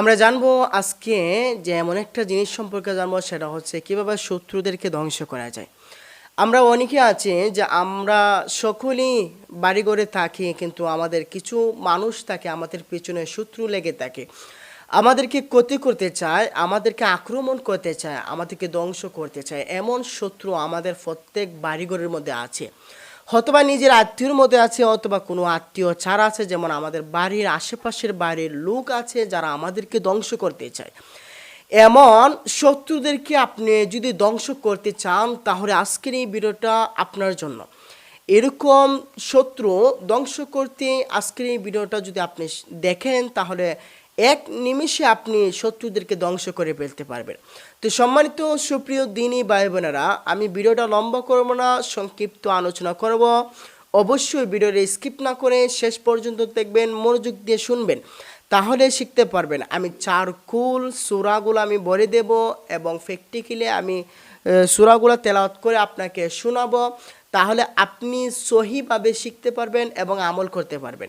আমরা জানব আজকে যে এমন একটা জিনিস সম্পর্কে জানব, সেটা হচ্ছে কীভাবে শত্রুদেরকে ধ্বংস করা যায়। আমরা অনেকে আছে যে আমরা সকলেই বাড়ি ঘরে থাকি, কিন্তু আমাদের কিছু মানুষ থাকে, আমাদের পিছনে শত্রু লেগে থাকে। আমাদেরকে ক্ষতি করতে চায়, আমাদেরকে আক্রমণ করতে চায়, আমাদেরকে ধ্বংস করতে চায়। এমন শত্রু আমাদের প্রত্যেক বাড়িঘরের মধ্যে আছে। হয়তোবা নিজের আত্মীয়র মধ্যে আছে অথবা কোনো আত্মীয় ছাড়া আছে, যেমন আমাদের বাড়ির আশেপাশের বাড়ির লোক আছে যারা আমাদেরকে ধ্বংস করতে চায়। এমন শত্রুদেরকে আপনি যদি ধ্বংস করতে চান, তাহলে আজকের এই ভিডিওটা আপনার জন্য। এরকম শত্রু ধ্বংস করতে আজকের এই ভিডিওটা যদি আপনি দেখেন, তাহলে এক নিমিষে আপনি শত্রুদেরকে ধ্বংস করে ফেলতে পারবেন। তো সম্মানিত সুপ্রিয় দিনী ভাই বোনেরা আমি ভিডিওটা লম্বা করব না, সংক্ষিপ্ত আলোচনা করব। অবশ্যই ভিডিওটা স্কিপ না করে শেষ পর্যন্ত দেখবেন, মনোযোগ দিয়ে শুনবেন, তাহলে শিখতে পারবেন। আমি চার কুল সুরাগুলো আমি বলে দেব এবং প্র্যাকটিক্যালি আমি সুরাগুলো তেলাওয়াত করে আপনাকে শোনাবো, তাহলে আপনি সহিভাবে শিখতে পারবেন এবং আমল করতে পারবেন।